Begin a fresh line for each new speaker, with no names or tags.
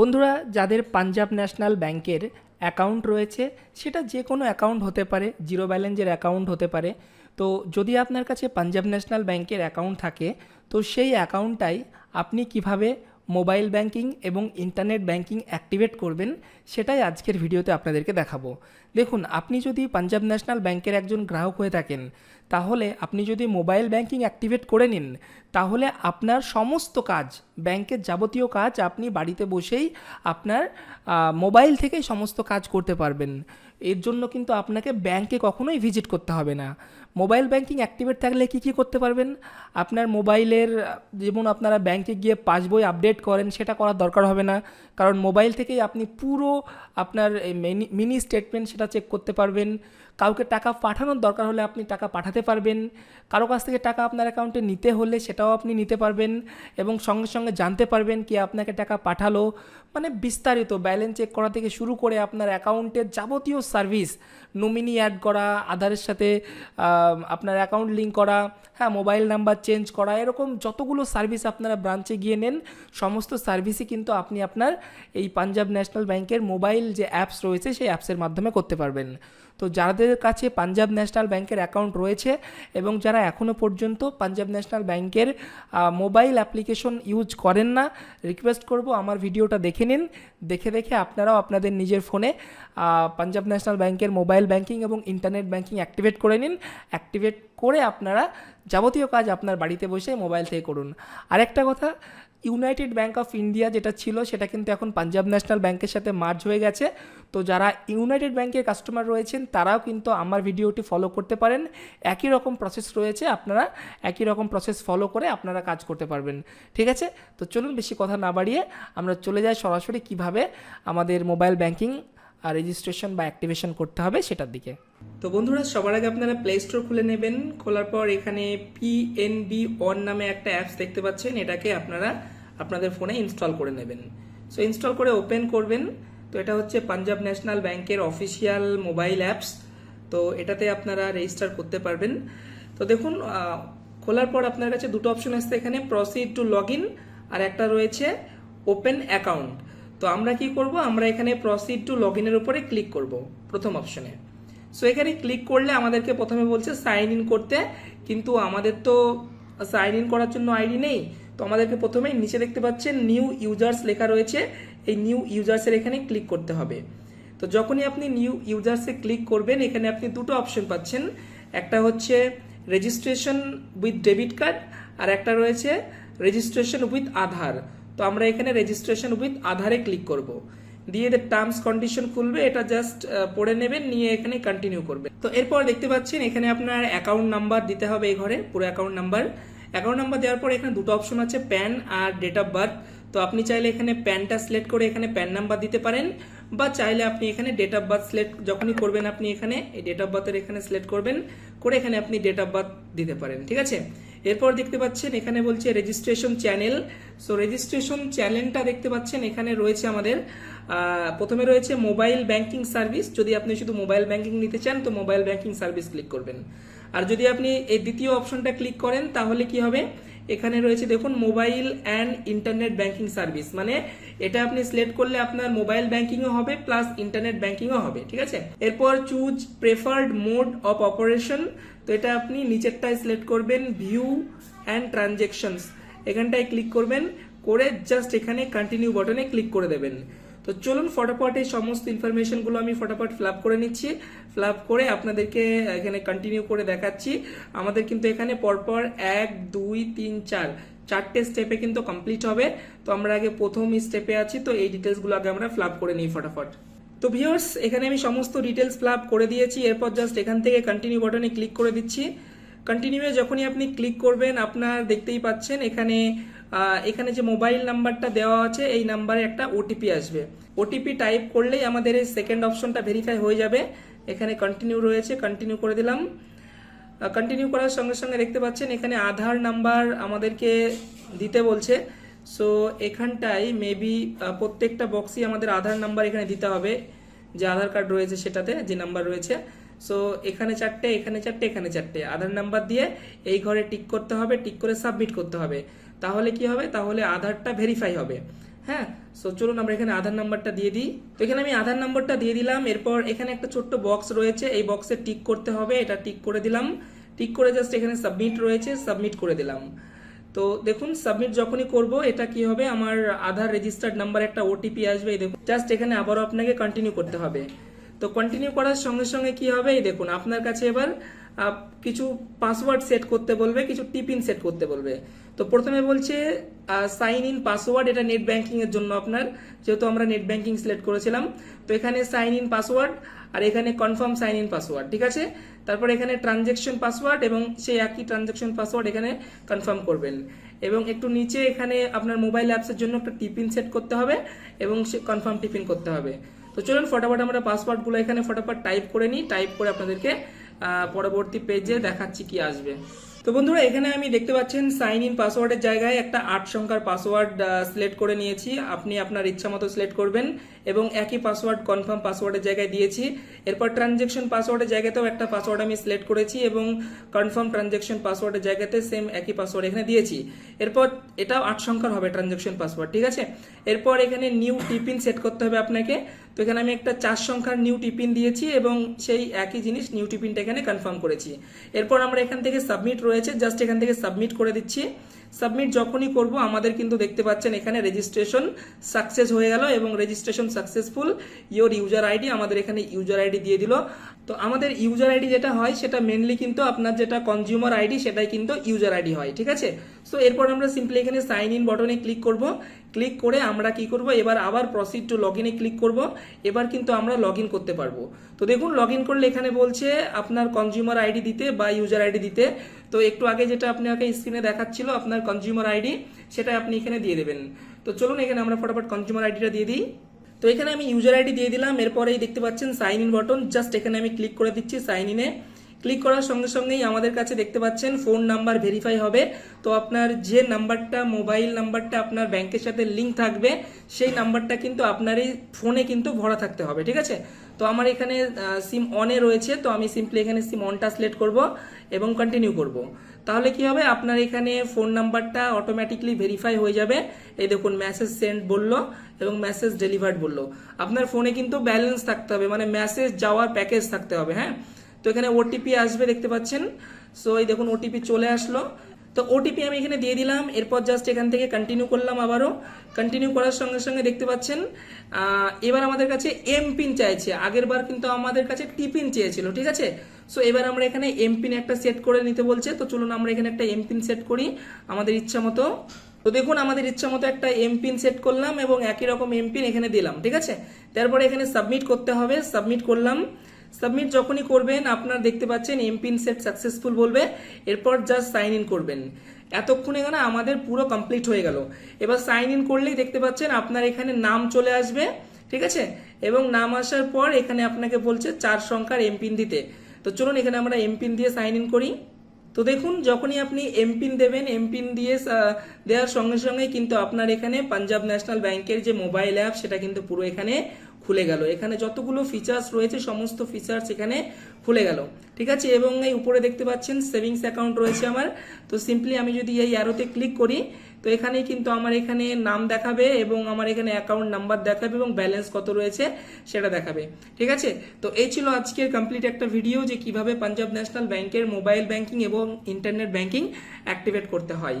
বন্ধুরা, যাদের পাঞ্জাব ন্যাশনাল ব্যাংকের অ্যাকাউন্ট রয়েছে, সেটা যে কোনো অ্যাকাউন্ট হতে পারে, জিরো ব্যালেন্সের অ্যাকাউন্ট হতে পারে। তো যদি আপনার কাছে পাঞ্জাব ন্যাশনাল ব্যাংকের অ্যাকাউন্ট থাকে, তো সেই অ্যাকাউন্টটাই আপনি কীভাবে মোবাইল ব্যাংকিং এবং ইন্টারনেট ব্যাংকিং অ্যাক্টিভেট করবেন, সেটাই আজকের ভিডিওতে আপনাদেরকে দেখাবো। দেখুন, আপনি যদি পাঞ্জাব ন্যাশনাল ব্যাংকের একজন গ্রাহক হয়ে থাকেন, তাহলে আপনি যদি মোবাইল ব্যাংকিং অ্যাক্টিভেট করে নিন, তাহলে আপনার সমস্ত কাজ, ব্যাংকের যাবতীয় কাজ আপনি বাড়িতে বসেই আপনার মোবাইল থেকেই সমস্ত কাজ করতে পারবেন। এর জন্য কিন্তু আপনাকে ব্যাংকে কখনোই ভিজিট করতে হবে না। মোবাইল ব্যাংকিং অ্যাক্টিভেট থাকলে কি কি করতে পারবেন? আপনার মোবাইলের, যেমন আপনারা ব্যাংকে গিয়ে পাসবই আপডেট করেন, সেটা করার দরকার হবে না। কারণ মোবাইল থেকেই আপনি পুরো আপনার মিনি স্টেটমেন্ট সেটা চেক করতে পারবেন। কাউকে টাকা পাঠানোর দরকার হলে আপনি টাকা পাঠাতে পারবেন। কারও কাছ থেকে টাকা আপনার অ্যাকাউন্টে নিতে হলে সেটাও আপনি নিতে পারবেন এবং সঙ্গে সঙ্গে জানতে পারবেন কি আপনাকে টাকা পাঠালো। মানে বিস্তারিত ব্যালেন্স চেক করা থেকে শুরু করে আপনার অ্যাকাউন্টের যাবতীয় সার্ভিস নমিনি অ্যাড করা আধারের সাথে আপনার অ্যাকাউন্ট লিঙ্ক করা হ্যাঁ মোবাইল নাম্বার চেঞ্জ করা, এরকম যতগুলো সার্ভিস আপনারা ব্রাঞ্চে গিয়ে নেন, সমস্ত সার্ভিসই কিন্তু আপনি আপনার এই পাঞ্জাব ন্যাশনাল ব্যাংকের মোবাইল যে অ্যাপস রয়েছে, সেই অ্যাপসের মাধ্যমে করতে পারবেন। তো যাদের কাছে পাঞ্জাব ন্যাশনাল ব্যাংকের অ্যাকাউন্ট রয়েছে এবং যারা এখনও পর্যন্ত পাঞ্জাব ন্যাশনাল ব্যাংকের মোবাইল অ্যাপ্লিকেশন ইউজ করেন না, রিকোয়েস্ট করব আমার ভিডিওটা দেখে নিন। দেখে দেখে আপনারাও আপনাদের নিজের ফোনে পাঞ্জাব ন্যাশনাল ব্যাংকের মোবাইল ব্যাংকিং এবং ইন্টারনেট ব্যাংকিং অ্যাক্টিভেট করে নিন। অ্যাক্টিভেট করে আপনারা যাবতীয় কাজ আপনার বাড়িতে বসে মোবাইল থেকে করুন। আরেকটা কথা ইউনাইটেড ব্যাঙ্ক অফ ইন্ডিয়া যেটা ছিল, সেটা কিন্তু এখন পাঞ্জাব ন্যাশনাল ব্যাংকের সাথে মার্জ হয়ে গেছে। তো যারা ইউনাইটেড ব্যাংকের কাস্টমার রয়েছেন, তারাও কিন্তু আমার ভিডিওটি ফলো করতে পারেন। একই রকম প্রসেস রয়েছে, আপনারা একই রকম প্রসেস ফলো করে আপনারা কাজ করতে পারবেন। ঠিক আছে? তো চলুন বেশি কথা না বাড়িয়ে আমরা চলে যাই সরাসরি কীভাবে আমাদের মোবাইল আর রেজিস্ট্রেশন বা অ্যাক্টিভেশন করতে হবে সেটার দিকে। তো বন্ধুরা, সবার আগে আপনারা প্লে স্টোর খুলে নেবেন। খোলার পর এখানে পিএনবি অন নামে একটা অ্যাপস দেখতে পাচ্ছেন। এটাকে আপনারা আপনাদের ফোনে ইনস্টল করে নেবেন। সো ইনস্টল করে ওপেন করবেন। তো এটা হচ্ছে পাঞ্জাব ন্যাশনাল ব্যাংকের অফিসিয়াল মোবাইল অ্যাপস তো এটাতে আপনারা রেজিস্টার করতে পারবেন। তো দেখুন খোলার পর আপনার কাছে দুটো অপশন আসছে এখানে। প্রসিড টু লগ ইন আর একটা রয়েছে ওপেন অ্যাকাউন্ট তো আমরা কি করব? আমরা এখানে প্রসিড টু লগ ইনের উপরে ক্লিক করব, প্রথম অপশনে সো এখানে ক্লিক করলে আমাদেরকে প্রথমে বলছে সাইন ইন করতে, কিন্তু আমাদের তো সাইন ইন করার জন্য আইডি নেই। তো আমাদেরকে প্রথমেই নিচে দেখতে পাচ্ছেন নিউ ইউজার্স লেখা রয়েছে, এই নিউ ইউজার্সের এখানে ক্লিক করতে হবে। তো যখনই আপনি নিউ ইউজার্সে ক্লিক করবেন, এখানে আপনি দুটো অপশন পাচ্ছেন। একটা হচ্ছে রেজিস্ট্রেশন উইথ ডেবিট কার্ড আর একটা রয়েছে রেজিস্ট্রেশন উইথ আধার। তো আমরা এখানে রেজিস্ট্রেশন উইথ আধারে ক্লিক করব। দিয়ে এদের টার্মস কন্ডিশন খুলবে, এটা জাস্ট পড়ে নেবেন, নিয়ে এখানে কন্টিনিউ করবে তো এরপর দেখতে পাচ্ছেন, এখানে আপনার অ্যাকাউন্ট নাম্বার দিতে হবে এই ঘরে, পুরো অ্যাকাউন্ট নাম্বার অ্যাকাউন্ট নাম্বার দেওয়ার পর এখানে দুটো অপশন আছে প্যান আর ডেট অফ বার্থ তো আপনি চাইলে এখানে প্যানটা সিলেক্ট করে এখানে প্যান নাম্বার দিতে পারেন, বা চাইলে আপনি এখানে ডেট অফ বার্থ সিলেক্ট যখনই করবেন আপনি এখানে, এই ডেট অফ বার্থের এখানে সিলেক্ট করবেন, করে এখানে আপনি ডেট অফ বার্থ দিতে পারেন, ঠিক আছে? এরপর দেখতে পাচ্ছেন, এখানে বলছে রেজিস্ট্রেশন চ্যানেল সো রেজিস্ট্রেশন চ্যানেলটা দেখতে পাচ্ছেন, এখানে রয়েছে আমাদের প্রথমে রয়েছে মোবাইল ব্যাংকিং সার্ভিস যদি আপনি শুধু মোবাইল ব্যাংকিং নিতে চান, তো মোবাইল ব্যাংকিং সার্ভিস ক্লিক করবেন। আর যদি আপনি এই দ্বিতীয় অপশনটা ক্লিক করেন, তাহলে কি হবে? এখানে রয়েছে দেখুন, mobile and internet banking service. মানে এটা আপনি সিলেক্ট করলে আপনার মোবাইল ব্যাংকিংও হবে, প্লাস ইন্টারনেট ব্যাংকিংও হবে, ঠিক আছে? এরপর choose preferred mode of operation তো এটা আপনি নিচেরটায় সিলেক্ট করবেন ভিউ অ্যান্ড ট্রানজেকশনস এখানটায় ক্লিক করবেন, করে জাস্ট এখানে কন্টিনিউ বাটনে ক্লিক করে দেবেন। তো চলুন ফটাফট এই সমস্ত ইনফরমেশনগুলো আমি ফটাফট ফিল করে নিচ্ছি। ফিল করে আপনাদেরকে এখানে কন্টিনিউ করে দেখাচ্ছি। আমাদের কিন্তু এখানে পরপর এক, দুই, তিন, চার, চারটে স্টেপে কিন্তু কমপ্লিট হবে। তো আমরা আগে প্রথম স্টেপে আছি, তো এই ডিটেলসগুলো আগে আমরা ফিল করে নিই ফটাফট। তো ভিউয়ার্স এখানে আমি সমস্ত ডিটেলস ফিল করে দিয়েছি। এরপর জাস্ট এখান থেকে কন্টিনিউ বাটনে ক্লিক করে দিচ্ছি। কন্টিনিউয়ে যখনই আপনি ক্লিক করবেন, আপনার দেখতেই পাচ্ছেন এখানে এখানে যে মোবাইল নাম্বারটা দেওয়া আছে, এই নাম্বারে একটা ওটিপি আসবে। ওটিপি টাইপ করলেই আমাদের এই সেকেন্ড অপশনটা ভেরিফাই হয়ে যাবে। এখানে কন্টিনিউ রয়েছে কন্টিনিউ করে দিলাম। কন্টিনিউ করার সঙ্গে সঙ্গে দেখতে পাচ্ছেন, এখানে আধার নাম্বার আমাদেরকে দিতে বলছে। সো এখানটায় মেবি প্রত্যেকটা বক্সই আমাদের আধার নাম্বার এখানে দিতে হবে। যে আধার কার্ড রয়েছে সেটাতে যে নাম্বার রয়েছে। সো এখানে চারটে এখানে চারটে এখানে চারটে। আধার নাম্বার দিয়ে এই ঘরে টিক করতে হবে টিক করে সাবমিট করতে হবে। তাহলে কি হবে? তাহলে আধারটা ভেরিফাই হবে। হ্যাঁ? সো চলুন আমরা এখানে আধার নাম্বারটা দিয়ে দিই। তো এখানে আমি আধার নাম্বারটা দিয়ে দিলাম। এরপর এখানে একটা ছোট্ট বক্স রয়েছে। এই বক্সে টিক করতে হবে। এটা টিক করে দিলাম। টিক করে জাস্ট এখানে সাবমিট রয়েছে। সাবমিট করে দিলাম। তো দেখুন সাবমিট যখনই করব, এটা কি হবে? আমার আধার রেজিস্টার্ড নাম্বার একটা ওটিপি আসবে। দেখুন জাস্ট এখানে আবারও আপনাকে কন্টিনিউ করতে হবে। তো কন্টিনিউ করার সঙ্গে সঙ্গে কি হবে? এই দেখুন, আপনার কাছে এবার কিছু পাসওয়ার্ড সেট করতে বলবে, কিছু টিপিন সেট করতে বলবে। তো প্রথমে বলছে সাইন ইন পাসওয়ার্ড এটা নেট ব্যাংকিং এর জন্য আপনার, যেহেতু আমরা নেট ব্যাংকিং সিলেক্ট করেছিলাম। তো এখানে সাইন ইন পাসওয়ার্ড আর এখানে কনফার্ম সাইন ইন পাসওয়ার্ড ঠিক আছে? তারপর এখানে ট্রানজেকশন পাসওয়ার্ড এবং সেই একই ট্রানজেকশন পাসওয়ার্ড এখানে কনফার্ম করবেন। এবং একটু নিচে এখানে আপনার মোবাইল অ্যাপসের জন্য একটা টিপিন সেট করতে হবে এবং সে কনফার্ম টিপিন করতে হবে। তো চলুন ফটাফট আমরা পাসওয়ার্ডগুলো এখানে ফটাফট টাইপ করে নিই। টাইপ করে আপনাদেরকে পরবর্তী পেজে দেখাচ্ছি কি আসবে। তো বন্ধুরা, এখানে আমি দেখতে পাচ্ছেন সাইন ইন পাসওয়ার্ডের জায়গায় একটা আট সংখ্যার পাসওয়ার্ড সিলেক্ট করে নিয়েছি। আপনি আপনার ইচ্ছা মতো সিলেক্ট করবেন এবং একই পাসওয়ার্ড কনফার্ম পাসওয়ার্ডের জায়গায় দিয়েছি। এরপর ট্রানজেকশন পাসওয়ার্ডের জায়গাতেও একটা পাসওয়ার্ড আমি সিলেক্ট করেছি এবং কনফার্ম ট্রানজেকশন পাসওয়ার্ডের জায়গাতে সেম একই পাসওয়ার্ড এখানে দিয়েছি। এরপর এটাও আট সংখ্যার হবে ট্রানজেকশন পাসওয়ার্ড ঠিক আছে? এরপর এখানে নিউ টিপিন সেট করতে হবে আপনাকে। তো এখানে আমি একটা চার সংখ্যার নিউ টিপিন দিয়েছি এবং সেই একই জিনিস নিউ টিপিনটা এখানে কনফার্ম করেছি। এরপর আমরা এখান থেকে সাবমিট রয়েছে জাস্ট এখান থেকে সাবমিট করে দিচ্ছি। সাবমিট যখনই করব, আমাদের কিন্তু দেখতে পাচ্ছেন এখানে রেজিস্ট্রেশন সাকসেস হয়ে গেল এবং registration successful your user ID আমাদের এখানে ইউজার আইডি দিয়ে দিল। তো আমাদের ইউজার আইডি যেটা হয়, সেটা মেনলি কিন্তু আপনার যেটা কনজিউমার আইডি সেটাই কিন্তু ইউজার আইডি হয়, ঠিক আছে? সো এরপর আমরা সিম্পলি এখানে সাইন ইন বটনে ক্লিক করব। ক্লিক করে আমরা কি করব? এবার আবার প্রসিড টু লগ ইনে ক্লিক করব। এবার কিন্তু আমরা লগ ইন করতে পারব। তো দেখুন লগ ইন করলে এখানে বলছে আপনার কনজিউমার আইডি দিতে বা ইউজার আইডি দিতে। তো একটু আগে যেটা আপনাকে স্ক্রিনে দেখাচ্ছিল আপনার কনজিউমার আইডি সেটা আপনি এখানে দিয়ে দেবেন। তো চলুন এখানে আমরা ফটাফট কনজিউমার আইডিটা দিয়ে দিই। তো এখানে আমি ইউজার আইডি দিয়ে দিলাম, এরপরেই দেখতে পাচ্ছেন সাইন ইন বটন জাস্ট এখানে আমি ক্লিক করে দিচ্ছি সাইন ইনে ক্লিক করার সঙ্গে সঙ্গেই আমাদের কাছে দেখতে পাচ্ছেন ফোন নাম্বার ভেরিফাই হবে। তো আপনার যে নাম্বারটা, মোবাইল নাম্বারটা আপনার ব্যাংকের সাথে লিঙ্ক থাকবে, সেই নাম্বারটা কিন্তু আপনার এই ফোনে কিন্তু ভরা থাকতে হবে, ঠিক আছে? তো আমার এখানে সিম অনে রয়েছে, তো আমি সিম্পলি এখানে সিম অনটা সিলেক্ট করব এবং কন্টিনিউ করব। তাহলে কি হবে? আপনার এখানে ফোন নাম্বারটা অটোমেটিকলি ভেরিফাই হয়ে যাবে। এই দেখুন মেসেজ সেন্ড বলল এবং মেসেজ ডেলিভার্ড বলল। আপনার ফোনে কিন্তু ব্যালেন্স থাকতে হবে মানে মেসেজ যাওয়ার প্যাকেজ থাকতে হবে হ্যাঁ? তো এখানে ওটিপি আসবে দেখতে পাচ্ছেন। সো এই দেখুন ওটিপি চলে আসলো। তো ওটিপি আমি এখানে দিয়ে দিলাম। এরপর জাস্ট এখান থেকে কন্টিনিউ করলাম আবারও। কন্টিনিউ করার সঙ্গে সঙ্গে দেখতে পাচ্ছেন এবার আমাদের কাছে এম পিন চাইছে। আগের বার কিন্তু আমাদের কাছে টিপিন চেয়েছিল, ঠিক আছে? সো এবার আমরা এখানে এম পিন একটা সেট করে নিতে বলছে। তো চলুন আমরা এখানে একটা এম পিন সেট করি, আমাদের ইচ্ছা মতো। তো দেখুন, আমাদের ইচ্ছা মতো একটা এম পিন সেট করলাম এবং একই রকম এম পিন এখানে দিলাম, ঠিক আছে? তারপরে এখানে সাবমিট করতে হবে। সাবমিট করলাম। সাবমিট যখনই করবেন, আপনার দেখতে পাচ্ছেন এমপিন সেট সাকসেসফুল বলবে, এরপর জাস্ট সাইন ইন করবেন। এতক্ষণে এখানে আমাদের পুরো কমপ্লিট হয়ে গেল। এবার সাইন ইন করলেই দেখতে পাচ্ছেন আপনার এখানে নাম চলে আসবে, ঠিক আছে? এবং নাম আসার পর এখানে আপনাকে বলছে চার সংখ্যার এমপিন দিতে। তো চলুন এখানে আমরা এমপিন দিয়ে সাইন ইন করি। তো দেখুন, যখনই আপনি এমপিন দেবেন এমপিন দিয়ে দেওয়ার সঙ্গে সঙ্গে কিন্তু আপনার এখানে পাঞ্জাব ন্যাশনাল ব্যাংকের যে মোবাইল অ্যাপ সেটা কিন্তু পুরো এখানে খুলে গেল। এখানে যতগুলো ফিচার্স রয়েছে, সমস্ত ফিচার্স এখানে খুলে গেল। ঠিক আছে? এবং এই উপরে দেখতে পাচ্ছেন সেভিংস অ্যাকাউন্ট রয়েছে আমার। তো সিম্পলি আমি যদি এই অ্যারোতে ক্লিক করি, তো এখানেই কিন্তু আমার এখানে নাম দেখাবে এবং আমার এখানে অ্যাকাউন্ট নাম্বার দেখাবে এবং ব্যালেন্স কত রয়েছে সেটা দেখাবে। ঠিক আছে? তো এই ছিল আজকের কমপ্লিট একটা ভিডিও যে কীভাবে পাঞ্জাব ন্যাশনাল ব্যাংকের মোবাইল ব্যাংকিং এবং ইন্টারনেট ব্যাংকিং অ্যাক্টিভেট করতে হয়।